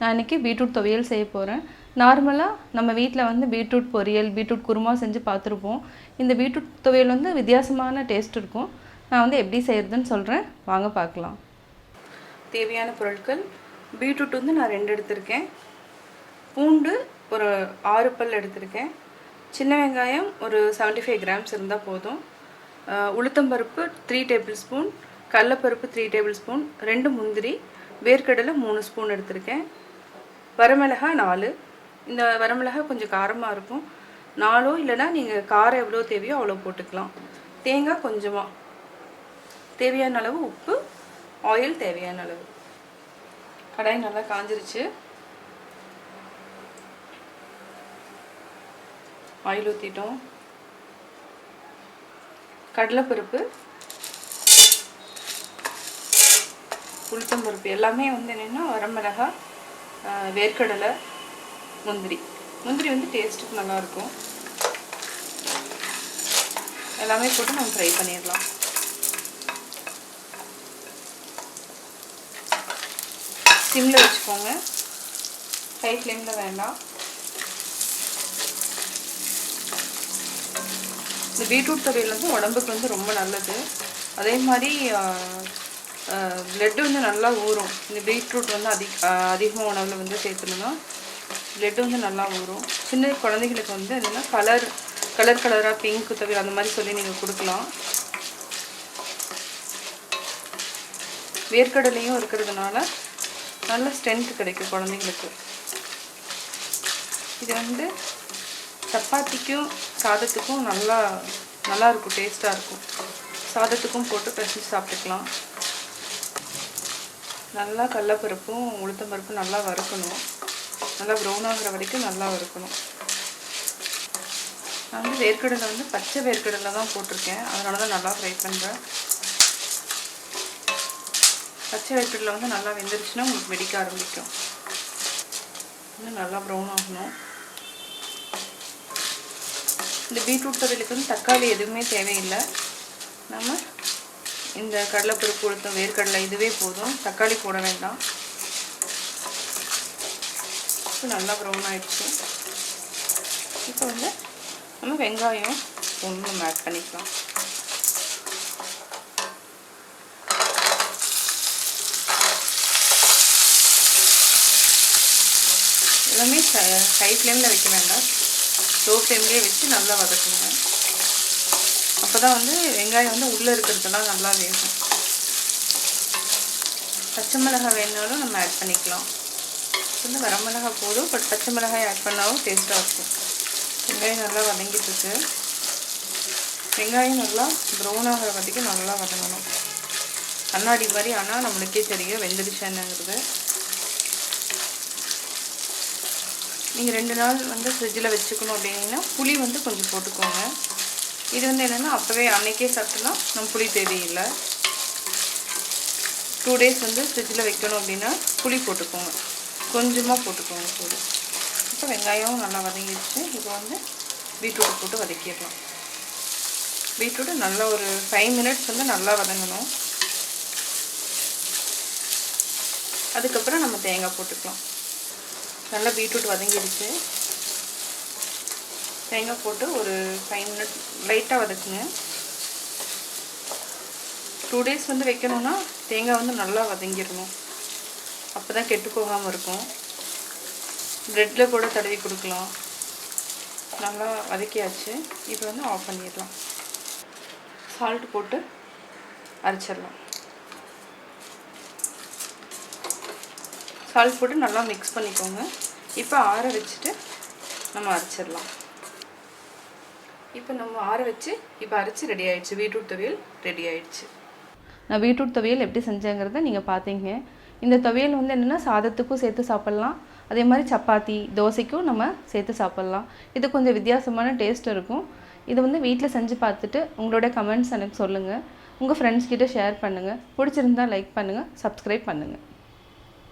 நான் இன்றைக்கி பீட்ரூட் துவையல் செய்ய போகிறேன் நார்மலாக நம்ம வீட்டில் வந்து பீட்ரூட் பொரியல் பீட்ரூட் குருமா செஞ்சு பார்த்துருப்போம். இந்த பீட்ரூட் துவையல் வந்து வித்தியாசமான டேஸ்ட் இருக்கும். நான் வந்து எப்படி செய்கிறதுன்னு சொல்கிறேன் வாங்க பார்க்கலாம். தேவையான பொருட்கள். பீட்ரூட் வந்து நான் ரெண்டு எடுத்திருக்கேன். பூண்டு ஒரு ஆறு பல் எடுத்திருக்கேன். சின்ன வெங்காயம் ஒரு 75 ஃபைவ் கிராம்ஸ் இருந்தால் போதும் உளுத்தம்பருப்பு த்ரீ டேபிள் ஸ்பூன் கடலப்பருப்பு த்ரீ டேபிள் ஸ்பூன் ரெண்டு முந்திரி வேர்க்கடலை மூணு ஸ்பூன் எடுத்திருக்கேன். வரமிளகாய் நாலு. இந்த வரமிளகா கொஞ்சம் காரமாக இருக்கும். நாலோ இல்லைனா நீங்கள் காரம் எவ்வளோ தேவையோ அவ்வளோ போட்டுக்கலாம். தேங்காய் கொஞ்சமாக தேவையான அளவு உப்பு ஆயில் தேவையான அளவு. கடாய் நல்லா காஞ்சிருச்சு. ஆயில் ஊற்றிட்டோம் கடலைப்பருப்பு. உளுத்தம்பருப்பு எல்லாமே வந்து என்னென்னா வரமிளகாய் வேர்க்கடலை முந்திரி. முந்திரி வந்து டேஸ்ட்டுக்கு நல்லாயிருக்கும். எல்லாமே போட்டு நம்ம ஃப்ரை பண்ணிடலாம். சிம்மில் வச்சுக்கோங்க. ஹை ஃப்ளேமில் வேண்டாம். இந்த பீட்ரூட் தொகையில் வந்து உடம்புக்கு வந்து ரொம்ப நல்லது. அதே மாதிரி ப்ளட்டு வந்து நல்லா ஊறும். இந்த பீட்ரூட் வந்து அதிக அதிகமாக உணவில் வந்து சேர்த்துணுன்னா பிளட் வந்து நல்லா ஊறும். சின்ன குழந்தைகளுக்கு வந்து என்னென்னா கலர் கலர் கலராக பிங்க் தவிர அந்த மாதிரி சொல்லி நீங்கள் கொடுக்கலாம். வேர்க்கடலையும் இருக்கிறதுனால நல்ல ஸ்ட்ரென்த் கிடைக்கும் குழந்தைங்களுக்கு. இது வந்து சப்பாத்திக்கும் சாதத்துக்கும் நல்லா நல்லாயிருக்கும் டேஸ்ட்டாக இருக்கும். சாதத்துக்கும் போட்டு பிசைஞ்சு சாப்பிட்டுக்கலாம். நல்லா கடலப்பருப்பும் உளுத்தம்பருப்பும் நல்லா வறுக்கணும். நல்லா ப்ரௌன் ஆகிற வரைக்கும் நல்லா வறுக்கணும். நான் வந்து வேர்க்கடலை வந்து பச்சை வேர்க்கடலை தான் போட்டிருக்கேன். அதனால தான் நல்லா ஃப்ரை பண்ணுறேன் பச்சை வேர்க்கடலை வந்து நல்லா வெந்துருச்சுன்னா உங்களுக்கு வெடிக்க ஆரம்பிக்கும். இன்னும் நல்லா ப்ரௌன் ஆகணும். இந்த பீட்ரூட் தொழிலுக்கு வந்து தக்காளி எதுவுமே தேவையில்லை. நம்ம இந்த கடலைப்பருப்பு உளுத்தம் வேர்க்கடலை இதுவே போதும். தக்காளி போட வேண்டாம். இப்போ நல்லா ப்ரௌன் ஆயிடுச்சு. இப்போ வந்து நம்ம வெங்காயம் ஒன்று நம்ம ஆட் பண்ணிக்கலாம். எல்லாமே ஹை ஃப்ளேமில் வைக்க வேண்டாம். லோ ஃப்ளேம்லேயே வச்சு நல்லா வதக்குங்க. அப்போ தான் வந்து வெங்காயம் வந்து உள்ளே இருக்கிறதெல்லாம் நல்லா வேகும். பச்சை மிளகாய் வேணுனாலும் நம்ம ஆட் பண்ணிக்கலாம். வந்து வரமிளகாய் போதும் பட் பச்சை மிளகாய் ஆட் பண்ணாலும் டேஸ்ட்டாக இருக்கும். வெங்காயம் நல்லா வதங்கிட்டுருக்கு. வெங்காயம் நல்லா ப்ரௌன் ஆகிற வரைக்கும் நல்லா வதங்கணும். கண்ணாடி மாதிரி ஆனால் நம்மளுக்கே தெரியும் வெந்துடுச்சு என்னங்கிறது. நீங்கள் ரெண்டு நாள் வந்து ஃப்ரிட்ஜில் வச்சுக்கணும் அப்படின்னா புளி வந்து கொஞ்சம் போட்டுக்கோங்க. இது வந்து என்னென்னா அப்போவே அன்றைக்கே சாப்பிட்டோன்னா நம்ம புளி தேவையில்லை. டூ டேஸ் வந்து ஃப்ரிட்ஜில் வைக்கணும் அப்படின்னா புளி போட்டுக்கோங்க. கொஞ்சமாக போட்டுக்கோங்க புளி இப்போ வெங்காயம் நல்லா வதங்கிடுச்சு. இப்போ வந்து பீட்ரூட் போட்டு வதக்கிடலாம். பீட்ரூட்டு நல்லா ஒரு ஃபைவ் மினிட்ஸ் வந்து நல்லா வதங்கணும். அதுக்கப்புறம் நம்ம தேங்காய் போட்டுக்கலாம். நல்லா பீட்ரூட் வதங்கிடுச்சு. தேங்காய் போட்டு ஒரு ஃபைவ் மினிட்ஸ் லைட்டாக வதக்குங்க. டூ டேஸ் வந்து வைக்கணும்னா தேங்காய் வந்து நல்லா வதங்கிடணும். அப்போ தான் கெட்டு போகாமல் இருக்கும். ப்ரெட்டில் கூட தடவி கொடுக்கலாம். நல்லா வதக்கியாச்சு. இப்போ வந்து ஆஃப் பண்ணிடலாம். சால்ட் போட்டு அரைச்சிடலாம். சால்ட் போட்டு நல்லா மிக்ஸ் பண்ணிக்கோங்க. இப்போ ஆற வச்சுட்டு நம்ம அரைச்சிடலாம். இப்போ நம்ம ஆற வச்சு இப்போ அரைச்சி ரெடி ஆயிடுச்சு. பீட்ரூட் துவையல் ரெடி ஆயிடுச்சு. நான் பீட்ரூட் துவையல் எப்படி செஞ்சேங்கிறத நீங்கள் பார்த்தீங்க இந்த துவையல் வந்து என்னென்னா சாதத்துக்கும் சேர்த்து சாப்பிட்லாம். அதே மாதிரி சப்பாத்தி தோசைக்கும் நம்ம சேர்த்து சாப்பிட்லாம். இது கொஞ்சம் வித்தியாசமான டேஸ்ட் இருக்கும். இது வந்து வீட்டில் செஞ்சு பார்த்துட்டு உங்களோட கமெண்ட்ஸ் எனக்கு சொல்லுங்கள் உங்கள் ஃப்ரெண்ட்ஸ்கிட்ட ஷேர் பண்ணுங்கள் பிடிச்சிருந்தா லைக் பண்ணுங்கள் சப்ஸ்கிரைப் பண்ணுங்கள்